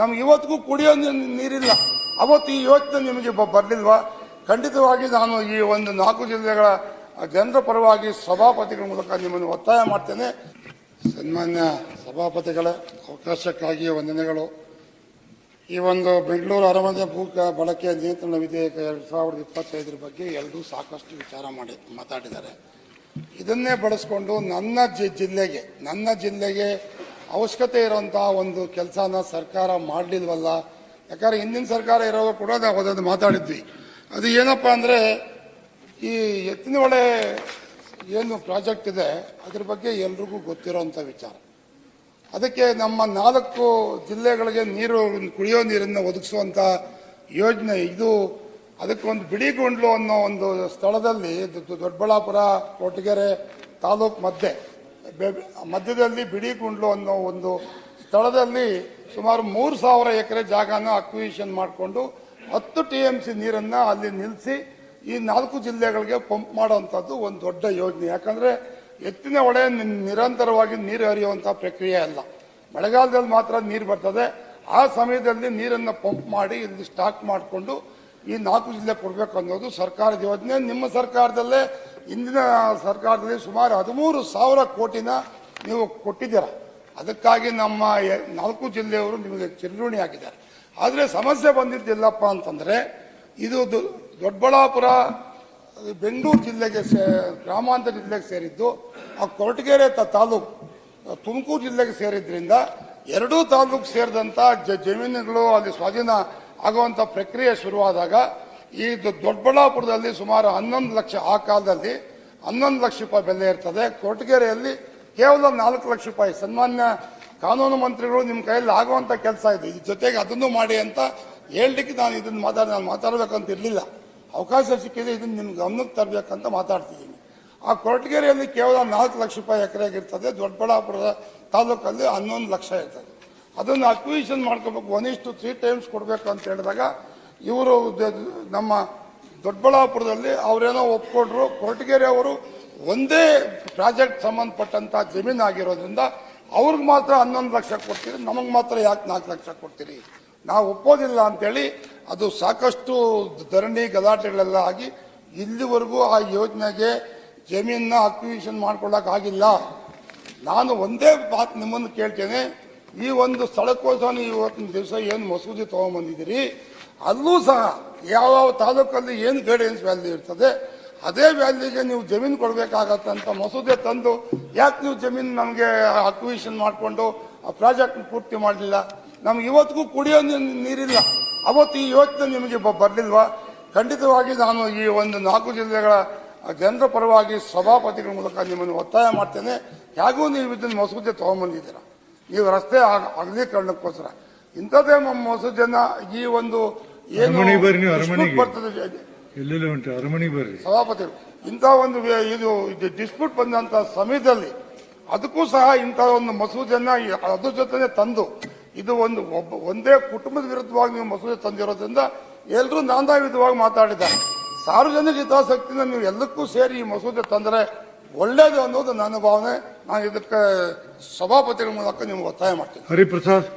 ನಮ್ಗೆ ಇವತ್ತಿಗೂ ಕುಡಿಯೋ ನೀರಿಲ್ಲ. ಅವತ್ತು ಈ ಯೋಚನೆ ನಿಮಗೆ ಬರಲಿಲ್ವಾ? ಖಂಡಿತವಾಗಿ ನಾನು ಈ ಒಂದು ನಾಲ್ಕು ಜಿಲ್ಲೆಗಳ ಜನರ ಪರವಾಗಿ ಸಭಾಪತಿಗಳ ಮೂಲಕ ನಿಮ್ಮನ್ನು ಒತ್ತಾಯ ಮಾಡ್ತೇನೆ. ಸನ್ಮಾನ್ಯ ಸಭಾಪತಿಗಳ ಅವಕಾಶಕ್ಕಾಗಿ ವಂದನೆಗಳು. ಈ ಒಂದು ಬೆಂಗಳೂರು ಅರಮನೆ ಭೂ ಬಳಕೆ ನಿಯಂತ್ರಣ ವಿಧೇಯಕ ಎರಡು ಸಾವಿರದ ಇಪ್ಪತ್ತೈದರ ಬಗ್ಗೆ ಎಲ್ಲರೂ ಸಾಕಷ್ಟು ವಿಚಾರ ಮಾಡಿ, ಮಾತಾಡಿದ್ದಾರೆ. ಇದನ್ನೇ ಬಳಸ್ಕೊಂಡು ನನ್ನ ಜಿಲ್ಲೆಗೆ ನನ್ನ ಜಿಲ್ಲೆಗೆ ಅವಶ್ಯಕತೆ ಇರುವಂತಹ ಒಂದು ಕೆಲಸನ ಸರ್ಕಾರ ಮಾಡಲಿಲ್ವಲ್ಲ? ಯಾಕಂದ್ರೆ ಹಿಂದಿನ ಸರ್ಕಾರ ಇರೋದು ಕೂಡ ನಾವು ಅದನ್ನು ಮಾತಾಡಿದ್ವಿ. ಅದು ಏನಪ್ಪ ಅಂದ್ರೆ, ಈ ಎತ್ತಿನ ಒಳೆ ಏನು ಪ್ರಾಜೆಕ್ಟ್ ಇದೆ, ಅದ್ರ ಬಗ್ಗೆ ಎಲ್ರಿಗೂ ಗೊತ್ತಿರೋಂಥ ವಿಚಾರ. ಅದಕ್ಕೆ ನಮ್ಮ ನಾಲ್ಕು ಜಿಲ್ಲೆಗಳಿಗೆ ನೀರು ಕುಡಿಯೋ ನೀರನ್ನು ಒದಗಿಸುವಂತ ಯೋಜನೆ, ಇದು ಅದಕ್ಕೊಂದು ಬಿಡಿಗುಂಡ್ಲು ಅನ್ನೋ ಒಂದು ಸ್ಥಳದಲ್ಲಿ ದೊಡ್ಡಬಳ್ಳಾಪುರ, ಕೋಟಗೆರೆ ತಾಲೂಕು ಮಧ್ಯೆ ಮಧ್ಯದಲ್ಲಿ ಬಿಡಿಗುಂಡ್ಲು ಅನ್ನೋ ಒಂದು ಸ್ಥಳದಲ್ಲಿ ಸುಮಾರು ಮೂರು ಸಾವಿರ ಎಕರೆ ಜಾಗನ ಅಕ್ವಿಷನ್ ಮಾಡಿಕೊಂಡು ಹತ್ತು ಟಿ ಎಂ ಸಿ ನೀರನ್ನು ಅಲ್ಲಿ ನಿಲ್ಲಿಸಿ ಈ ನಾಲ್ಕು ಜಿಲ್ಲೆಗಳಿಗೆ ಪಂಪ್ ಮಾಡುವಂಥದ್ದು ಒಂದು ದೊಡ್ಡ ಯೋಜನೆ. ಯಾಕಂದರೆ ಎತ್ತಿನ ನಿ- ನಿರಂತರವಾಗಿ ನೀರು ಹರಿಯುವಂಥ ಪ್ರಕ್ರಿಯೆ ಅಲ್ಲ. ಮಳೆಗಾಲದಲ್ಲಿ ಮಾತ್ರ ನೀರು ಬರ್ತದೆ. ಆ ಸಮಯದಲ್ಲಿ ನೀರನ್ನು ಪಂಪ್ ಮಾಡಿ ಇಲ್ಲಿ ಸ್ಟಾಕ್ ಮಾಡಿಕೊಂಡು ಈ ನಾಲ್ಕು ಜಿಲ್ಲೆ ಕೊಡಬೇಕು ಅನ್ನೋದು ಸರ್ಕಾರದ ಯೋಜನೆ. ನಿಮ್ಮ ಸರ್ಕಾರದಲ್ಲೇ ಇಂದಿನ ಸರ್ಕಾರದಲ್ಲಿ ಸುಮಾರು ಹದಿಮೂರು ಸಾವಿರ ಕೋಟಿನ ನೀವು ಕೊಟ್ಟಿದ್ದೀರ. ಅದಕ್ಕಾಗಿ ನಮ್ಮ ನಾಲ್ಕು ಜಿಲ್ಲೆಯವರು ನಿಮಗೆ ಚಿರಋಣಿ ಆಗಿದ್ದಾರೆ. ಆದರೆ ಸಮಸ್ಯೆ ಬಂದಿದ್ದಿಲ್ಲಪ್ಪ ಅಂತಂದರೆ ಇದು ದೊಡ್ಡಬಳ್ಳಾಪುರ, ಬೆಂಗಳೂರು ಜಿಲ್ಲೆಗೆ ಸೇ, ಗ್ರಾಮಾಂತರ ಜಿಲ್ಲೆಗೆ ಸೇರಿದ್ದು, ಆ ಕೊರಟಗೆರೆ ತಾಲೂಕು, ತುಮಕೂರು ಜಿಲ್ಲೆಗೆ ಸೇರಿದ್ರಿಂದ ಎರಡೂ ತಾಲೂಕು ಸೇರಿದಂಥ ಜಮೀನುಗಳು ಅಲ್ಲಿ ಸ್ವಾಧೀನ ಆಗುವಂಥ ಪ್ರಕ್ರಿಯೆ ಶುರುವಾದಾಗ ಈ ದೊಡ್ಡಬಳ್ಳಾಪುರದಲ್ಲಿ ಸುಮಾರು ಹನ್ನೊಂದು ಲಕ್ಷ, ಆ ಕಾಲದಲ್ಲಿ ಹನ್ನೊಂದು ಲಕ್ಷ ರೂಪಾಯಿ ಬೆಲೆ ಇರ್ತದೆ. ಕೊರಟಗೆರೆಯಲ್ಲಿ ಕೇವಲ ನಾಲ್ಕು ಲಕ್ಷ ರೂಪಾಯಿ. ಸನ್ಮಾನ್ಯ ಕಾನೂನು ಮಂತ್ರಿಗಳು ನಿಮ್ಮ ಕೈಯಲ್ಲಿ ಆಗುವಂತ ಕೆಲಸ ಇದೆ. ಇದ್ರ ಜೊತೆಗೆ ಅದನ್ನು ಮಾಡಿ ಅಂತ ಹೇಳಲಿಕ್ಕೆ ನಾನು ಇದನ್ನು ಮಾತಾಡಿ, ನಾನು ಮಾತಾಡಬೇಕಂತ ಇರಲಿಲ್ಲ. ಅವಕಾಶ ಸಿಕ್ಕಿದೆ ಇದನ್ನು ನಿಮ್ಗೆ ಗಮನಕ್ಕೆ ತರಬೇಕಂತ ಮಾತಾಡ್ತಿದ್ದೀನಿ. ಆ ಕೊರಟಗೆರೆಯಲ್ಲಿ ಕೇವಲ ನಾಲ್ಕು ಲಕ್ಷ ರೂಪಾಯಿ ಎಕರೆಗೆ ಇರ್ತದೆ. ದೊಡ್ಡಬಳ್ಳಾಪುರದ ತಾಲೂಕಲ್ಲಿ ಹನ್ನೊಂದು ಲಕ್ಷ ಇರ್ತದೆ. ಅದನ್ನು ಅಕ್ವಿಷನ್ ಮಾಡ್ಕೋಬೇಕು. ಒನ್ ಇಷ್ಟು ತ್ರೀ ಟೈಮ್ಸ್ ಕೊಡಬೇಕು ಅಂತ ಹೇಳಿದಾಗ ಇವರು ನಮ್ಮ ದೊಡ್ಡಬಳ್ಳಾಪುರದಲ್ಲಿ ಅವರೇನೋ ಒಪ್ಕೊಂಡ್ರು. ಕೊರಟಗೆರೆ ಅವರು ಒಂದೇ ಪ್ರಾಜೆಕ್ಟ್ ಸಂಬಂಧಪಟ್ಟಂತ ಜಮೀನು ಆಗಿರೋದ್ರಿಂದ ಅವ್ರಿಗೆ ಮಾತ್ರ ಹನ್ನೊಂದು ಲಕ್ಷ ಕೊಡ್ತೀರಿ, ನಮಗೆ ಮಾತ್ರ ಯಾಕೆ ನಾಲ್ಕು ಲಕ್ಷ ಕೊಡ್ತೀರಿ? ನಾವು ಒಪ್ಪೋದಿಲ್ಲ ಅಂತೇಳಿ ಅದು ಸಾಕಷ್ಟು ಧರಣಿ ಗಲಾಟೆಗಳೆಲ್ಲ ಆಗಿ ಇಲ್ಲಿವರೆಗೂ ಆ ಯೋಜನೆಗೆ ಜಮೀನನ್ನ ಅಕ್ವಿಷನ್ ಮಾಡ್ಕೊಳ್ಳೋಕೆ ಆಗಿಲ್ಲ. ನಾನು ಒಂದೇ ಮಾತು ನಿಮ್ಮನ್ನು ಕೇಳ್ತೇನೆ, ಈ ಒಂದು ಸ್ಥಳಕ್ಕೋಸ್ಕರ ಇವತ್ತಿನ ದಿವಸ ಏನು ಮಸೂದೆ ತಗೊಂಡ್ಬಂದಿದ್ದೀರಿ ಅಲ್ಲೂ ಸಹ ಯಾವ ತಾಲೂಕಲ್ಲಿ ಏನು ಗೈಡೆನ್ಸ್ ವ್ಯಾಲ್ಯೂ ಇರ್ತದೆ, ಅದೇ ವ್ಯಾಲ್ಯೂಗೆ ನೀವು ಜಮೀನು ಕೊಡಬೇಕಾಗತ್ತೆ ಅಂತ ಮಸೂದೆ ತಂದು ಯಾಕೆ ನೀವು ಜಮೀನು ನಮಗೆ ಅಕ್ವಿಷನ್ ಮಾಡಿಕೊಂಡು ಆ ಪ್ರಾಜೆಕ್ಟ್ ಪೂರ್ತಿ ಮಾಡಲಿಲ್ಲ? ನಮ್ಗೆ ಇವತ್ತಿಗೂ ಕುಡಿಯೋ ನೀರಿಲ್ಲ. ಅವತ್ತು ಈ ಯೋಚನೆ ನಿಮಗೆ ಬರಲಿಲ್ವಾ? ಖಂಡಿತವಾಗಿ ನಾನು ಈ ಒಂದು ನಾಲ್ಕು ಜಿಲ್ಲೆಗಳ ಜನರ ಪರವಾಗಿ ಸಭಾಪತಿಗಳ ಮೂಲಕ ನಿಮ್ಮನ್ನು ಒತ್ತಾಯ ಮಾಡ್ತೇನೆ. ಹೇಗೂ ನೀವು ಇದನ್ನು ಮಸೂದೆ ತಗೊಂಡ್ಬಂದಿದ್ದೀರ ನೀವು ರಸ್ತೆ ಅಗ- ಅಗಲೀಕರಣಕ್ಕೋಸ್ಕರ. ಇಂಥದ್ದೇ ಮಸೂದೆನ ಈ ಒಂದು ಬರ್ರಿ ನೀವು, ಅರಮನೆಗೆ. ಬರ್ತದೆ ಎಲ್ಲೆಲ್ಲ ಉಂಟು? ಅರಮನೆಗೆ ಬರ್ರಿ. ಸಭಾಪತಿಗಳು ಇಂಥ ಒಂದು ಇದು ಡಿಸ್ಪ್ಯೂಟ್ ಬಂದಂತ ಸಮಯದಲ್ಲಿ ಅದಕ್ಕೂ ಸಹ ಇಂಥ ಒಂದು ಮಸೂದೆಯನ್ನ ಅದ್ರ ಜೊತೆ ತಂದು ಇದು ಒಂದು ಒಬ್ಬ ಒಂದೇ ಕುಟುಂಬದ ವಿರುದ್ಧವಾಗಿ ನೀವು ಮಸೂದೆ ತಂದಿರೋದ್ರಿಂದ ಎಲ್ಲರೂ ನಾನಾ ವಿಧವಾಗಿ ಮಾತಾಡಿದ್ದಾರೆ. ಸಾರ್ವಜನಿಕ ಹಿತಾಸಕ್ತಿಯಿಂದ ನೀವು ಎಲ್ಲಕ್ಕೂ ಸೇರಿ ಈ ಮಸೂದೆ ತಂದರೆ ಒಳ್ಳೇದು ಅನ್ನೋದು ನನ್ನ ಭಾವನೆ. ನಾನು ಇದಕ್ಕೆ ಸಭಾಪತಿಗಳ ಮೂಲಕ ನಿಮ್ಗೆ ಒತ್ತಾಯ ಮಾಡ್ತೀನಿ. ಹರಿಪ್ರಸಾದ್.